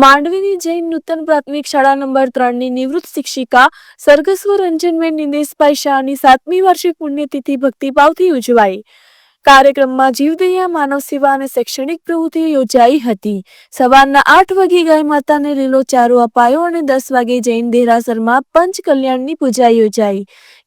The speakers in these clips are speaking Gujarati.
માંડવીની જૈન નૂતન પ્રાથમિક શાળા નંબર ત્રણની નિવૃત્ત શિક્ષિકા સરગસ્વ રંજનબેન નિલેશભાઈ શાહની સાતમી વાર્ષિક પુણ્યતિથિ ભક્તિભાવથી ઉજવાઈ. કાર્યક્રમમાં જીવદયા માનવ સેવા અને શૈક્ષણિક પ્રવૃત્તિઓ યોજાઈ હતી. સવારના આઠ વાગે ગાય માતાને લીલો ચારો અપાયો અને દસ વાગે જૈન દેરાસરમાં પંચ કલ્યાણની પૂજા યોજાઈ.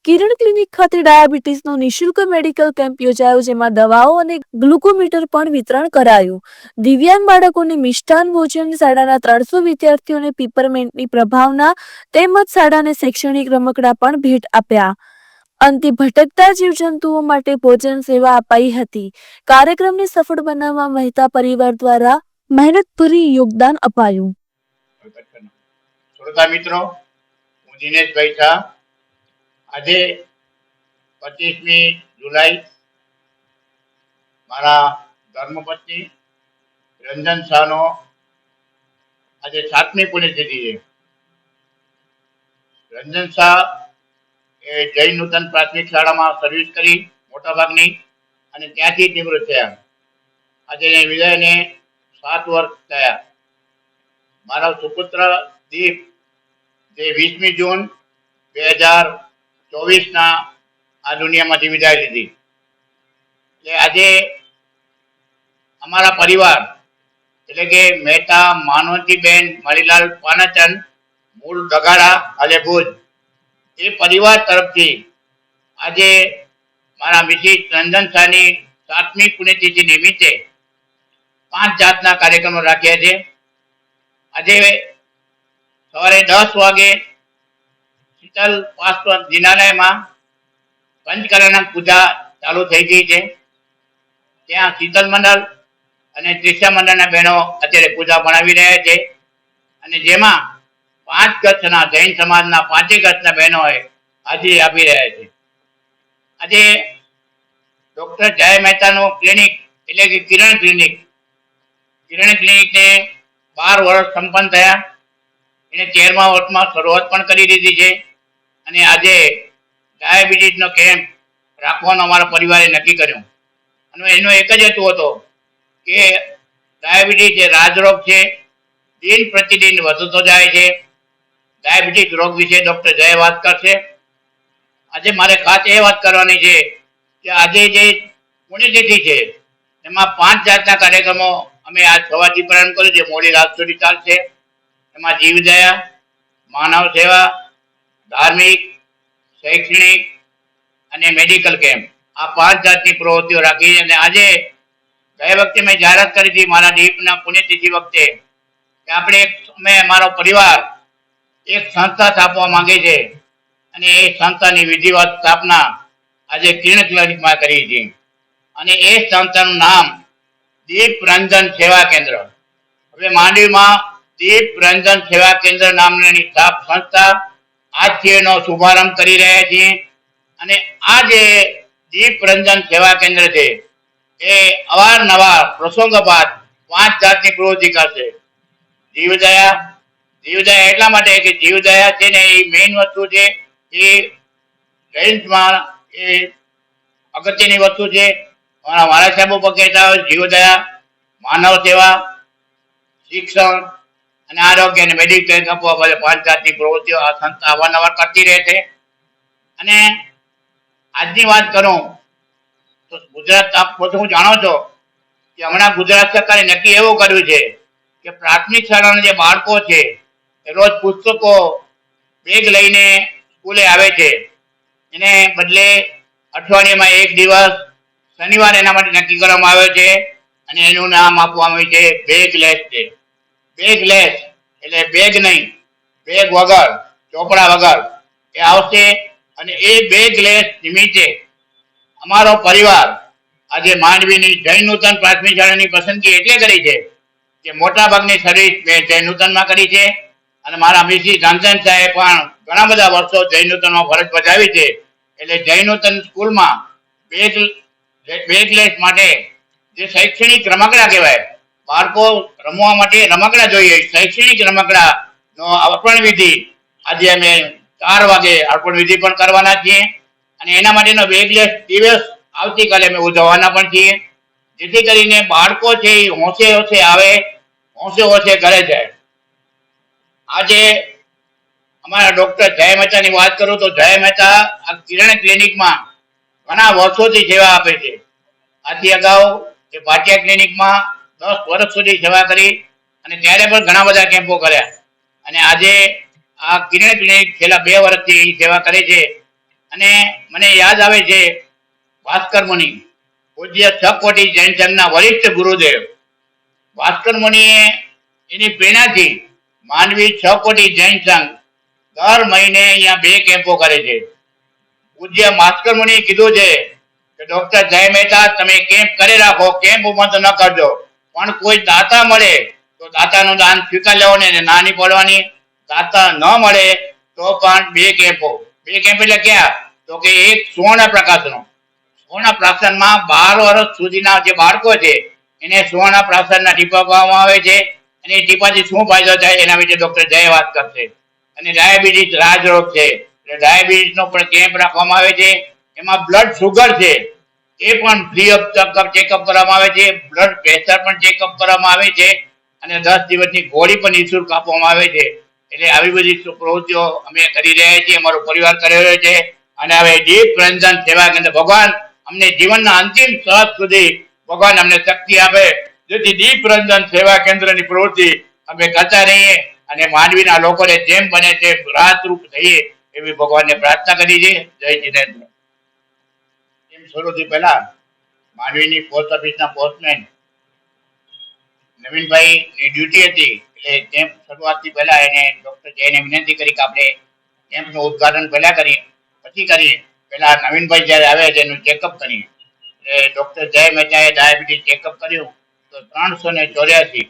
કિરણ ક્લિનિક ખાતે ડાયાબિટીસનો નિઃશુલ્ક મેડિકલ કેમ્પ યોજાયો જેમાં દવાઓ અને ગ્લુકોમીટર પણ વિતરણ કરાયું. દિવ્યાંગ બાળકોને મિષ્ટાન ભોજન શાળાના ત્રણસો વિદ્યાર્થીઓને પીપરમેન્ટની પ્રભાવના તેમજ શાળાને શૈક્ષણિક રમકડા પણ ભેટ આપ્યા. અંતે ભટકતા જીવજંતુઓ માટે ભોજન સેવા અપાઈ હતી. કાર્યક્રમને સફળ બનાવવા મહેતા પરિવાર દ્વારા મહેનતભરી યોગદાન અપાયું. શ્રોતા મિત્રો, હું દિનેશભાઈ શાહ. આજે પચીસમી જુલાઈ મારા ધર્મપત્ની રંજન શાહનો આજે સાતમી પુણ્યતિથિ છે. રંજન શાહ એ જૈન નૂતન પ્રાથમિક શાળામાં સર્વિસ કરી મોટાભાગની અને ત્યાંથી નિવૃત્ત થયા. આજે વિજયને સાત વર્ષ થયા. મારા સુપુત્ર દીપ જે વીસમી જૂન બે હજાર ચોવીસના આ દુનિયામાંથી વિદાય લીધી. એટલે આજે અમારા પરિવાર, એટલે કે મહેતા, માનવતીબેન મણીલાલ પાનાચંદ, મૂળ દગાડા અને ભુજ. એ પરિવાર તરફથી આજે મારા મિસિસ નંદન શાહની સાતમી પુણ્યતિથિ નિમિત્તે પાંચ જાતના કાર્યક્રમો રાખ્યા છે. આજે સવારે દસ વાગે શીતલ પાસ્વર જિનાલયમાં પંચકરણ પૂજા ચાલુ થઈ ગઈ છે. ત્યાં શીતલ મંડળ અને ત્રિષા મંડળના બહેનો અત્યારે પૂજા ભણાવી રહ્યા છે. અને જેમાં પાંચ કચ્છના જૈન સમાજના પાંચે કચ્છના બહેનોએ આજે આપી રહ્યા છે. આજે ડોક્ટર જય મહેતાનું ક્લિનિક એટલે કે કિરણ ક્લિનિક કિરણ ક્લિનિકને બાર વર્ષ સંપન્ન થયા. એને તેરમા વર્ષમાં શરૂઆત પણ કરી દીધી છે. અને આજે ડાયાબિટીસનો કેમ્પ રાખવાનો અમારા પરિવારે નક્કી કર્યું. અને એનો એક જ હેતુ હતો કે ડાયાબિટીસ જે રાજરોગ છે. દિન પ્રતિદિન વધતો જાય છે. ડાયાબિટીસ રોગ વિશે ડૉક્ટર જય વાત કરશે, આજે મારે ખાસ એ વાત કરવાની છે કે આજે જે પુણ્યતિથિ છે, એમાં પાંચ જાતના કાર્યક્રમો અમે આજ સવારથી પ્રારંભ કર્યો છે મોડી રાત સુધી ચાલશે. એમાં જીવદયા માનવ સેવા, ધાર્મિક, શૈક્ષણિક અને મેડિકલ કેમ્પ આ પાંચ જાતની પ્રવૃત્તિઓ રાખી અને આજે ગયા વખતે મેં જાહેરાત કરી હતી મારા દીપના પુણ્યતિથિ વખતે કે આપણે અમે મારો પરિવાર એક સંસ્થા સ્થાપવા માંગે છે. અને એ સંસ્થાની વિધિવત સ્થાપના આજે કિરણ ક્લિનિકમાં કરી છે. અને એ સંસ્થાનું નામ દીપ રંજન સેવા કેન્દ્ર. હવે માંડવીમાં દીપ રંજન સેવા કેન્દ્ર નામની સ્થાપ, સંસ્થા આજથી એનો શુભારંભ કરી રહ્યા છીએ. અને આ જે દીપ રંજન સેવા કેન્દ્ર છે, એ અવારનવાર પ્રસંગોપાત પાંચ જાતની પ્રવૃત્તિ કરશે. જીવદયા જીવદયા એટલા માટે કે જીવદયા છે ને એ મેઇન વસ્તુ છે, એ જૈનમાં એ અગત્યની વસ્તુ છે. મારા મારા સાહેબો પણ કહેતા હોય જીવદયા માનવ સેવા, શિક્ષણ અને આરોગ્ય અને મેડિકલ આપવા બદલે પાંચ જાતની પ્રવૃત્તિઓ આ સંસ્થા અવારનવાર કરતી રહે છે. અને આજની વાત કરું તો ગુજરાત આપ હું જાણો છો કે હમણાં ગુજરાત સરકારે નક્કી એવું કર્યું છે કે પ્રાથમિક શાળાના જે બાળકો છે રોજ પુસ્તકો બેગ લઈને સ્કૂલે આવે છે. એને બદલે અઠવાડિયામાં એક દિવસ શનિવાર એના માટે નક્કી કરવામાં આવ્યો છે અને એનું નામ આપવામાં આવ્યું છે બેગ લેસ છે. બેગ લેસ એટલે બેગ નહીં, બેગ વગર, ચોપડા વગર એ આવશે અને એ બેગ લેસ નિમિત્તે અમારો પરિવાર આજે માંડવીની જૈન નૂતન પ્રાથમિક શાળાની પસંદગી એટલે કરી છે કે મોટાભાગની સર્વિસ મેં જૈન નૂતનમાં કરી છે. અને મારા મિસી ધનસેન સાહેબ પણ ઘણા બધા વર્ષો જૈન નૂતનમાં ફરજ બજાવી છે. એટલે જૈન નૂતન સ્કૂલમાં બેગ બેગલેસ માટે જે શૈક્ષણિક રમકડા કહેવાય, બાળકો રમવા માટે રમકડા જોઈએ. શૈક્ષણિક રમકડા નો અર્પણ વિધિ આજે અમે ચાર વાગે અર્પણ વિધિ પણ કરવાના છીએ. અને એના માટેનો બેગલેસ દિવસ આવતીકાલે અમે ઉજવવાના પણ છીએ. જેથી કરીને બાળકો છે એ હોંશે હોંશે આવે, હોંશે હોંશે ઘરે જાય. આજે અમારા ડોક્ટર જય મહેતાની વાત કરું તો જય મહેતા આ કિરણ ક્લિનિકમાં ઘણા વર્ષોથી સેવા આપે છે. આથી અગાઉ એ ભાટિયા ક્લિનિકમાં દસ વર્ષ સુધી સેવા કરી અને ત્યારે પણ ઘણા બધા કેમ્પો કર્યા. અને આજે આ કિરણ ક્લિનિક છેલ્લા બે વર્ષથી એ સેવા કરે છે. અને મને યાદ આવે છે ભાસ્કર મુનિ, પૂજ્ય છ કોટી જૈન સંઘના વરિષ્ઠ ગુરુદેવ. ભાસ્કર મુનિએ એની પ્રેરણાથી માનવી છ કોટી જૈન સંઘ દર મહિને અહીંયા બે કેમ્પો કરે છે. પૂજ્ય માસ્કર મુનિ કીધું છે કે, ડોક્ટર જય મહેતા, તમે કેમ્પ કરી રાખો, કેમ્પ બંધ ન કરજો. પણ કોઈ દાતા મળે, તો દાતાનું દાન સ્વીકાર લેવાની અને નાની પડવાની દાતા ન મળે, તો પણ બે કેમ્પો બે કેમ્પ એટલે ક્યાં? તો કે એક સુવર્ણ પ્રકાશનો સુવર્ણ પ્રાસનમાં બાર વર્ષ સુધીના જે બાળકો છે, એને સુવર્ણ પ્રાસનના ટીપા આપવામાં આવે છે. અને ટીપાથી શું ફાયદો થાય એના વિશે ડોક્ટર જય વાત કરશે. અને ડાયાબિટીસ રાજરોગ છે. એટલે ડાયાબિટીસનો પણ કેમ્પ રાખવામાં આવે છે. એમાં બ્લડ સુગર છે. એ પણ ફ્રી ઓફ ચેકઅપ કરવામાં આવે છે. બ્લડ પ્રેશર પણ ચેકઅપ કરવામાં આવે છે. અને દસ દિવસની ગોળી પણ નિઃશુલ્ક આપવામાં આવે છે. એટલે આવી બધી પ્રવૃત્તિઓ અમે કરી રહ્યા છીએ. અમારો પરિવાર કરી રહ્યો છે. અને હવે દીપ રંજન સેવા કેન્દ્ર. ભગવાન, અમને જીવનના અંતિમ શ્વાસ સુધી ભગવાન અમને શક્તિ આપે. જેથી દીપ રંજન સેવા કેન્દ્રની પ્રવૃત્તિ અમે કરતા રહીએ અને માનવીના લોકોને જેમ બને તેમ રાહતરૂપ થઈએ એવી ભગવાનને પ્રાર્થના કરી છે. જય જીનેન્દ્ર. એમ શરૂથી પહેલા માનવીની પોસ્ટ ઓફિસના પોસ્ટમેન નવીનભાઈ ની ડ્યુટી હતી એટલે કેમ્પ શરૂઆતથી પહેલા એને ડોક્ટર જયને વિનંતી કરી કે આપણે કેમ્પનું ઉદ્ઘાટન પહેલા કરીએ. પછી કરીએ. પહેલા નવીનભાઈ જ્યારે આવે છે, એનું ચેકઅપ કરીએ. એટલે ડોક્ટર જય મહેતાએ ડાયાબિટીસ ચેકઅપ કર્યું. ત્રણસો ને ચોર્યાસી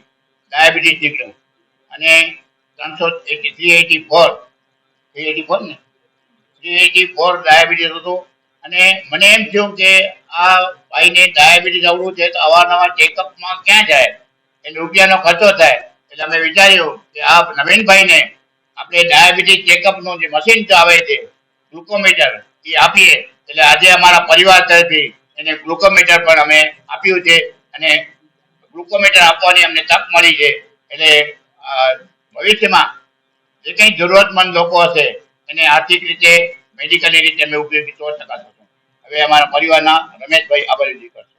ડાયાબિટીસ નીકળ્યું અને ત્રણસો three eighty four. Three eighty four ને? થ્રી એટી ફોર ડાયાબિટીસ હતું. અને મને એમ થયું કે આ ભાઈને ડાયાબિટીસ આવડું છે તો અવારનવાર ચેકઅપમાં ક્યાં જાય? એટલે રૂપિયાનો ખર્ચો થાય. એટલે અમે વિચાર્યું કે આ નવીનભાઈને આપણે ડાયાબિટીસ ચેકઅપનું જે મશીન આવે છે, ગ્લુકોમીટર, એ આપીએ. એટલે આજે અમારા પરિવાર તરફથી એને ગ્લુકોમીટર પણ અમે આપ્યું છે અને ગ્લુકોમીટર આપવાની અમને તક મળી છે. એટલે ભવિષ્યમાં જે કંઈ જરૂરતમંદ લોકો હશે, એને આર્થિક રીતે મેડિકલી રીતે અમે ઉપયોગી તો ટકા હવે અમારા પરિવારના રમેશભાઈ આભારી કરશે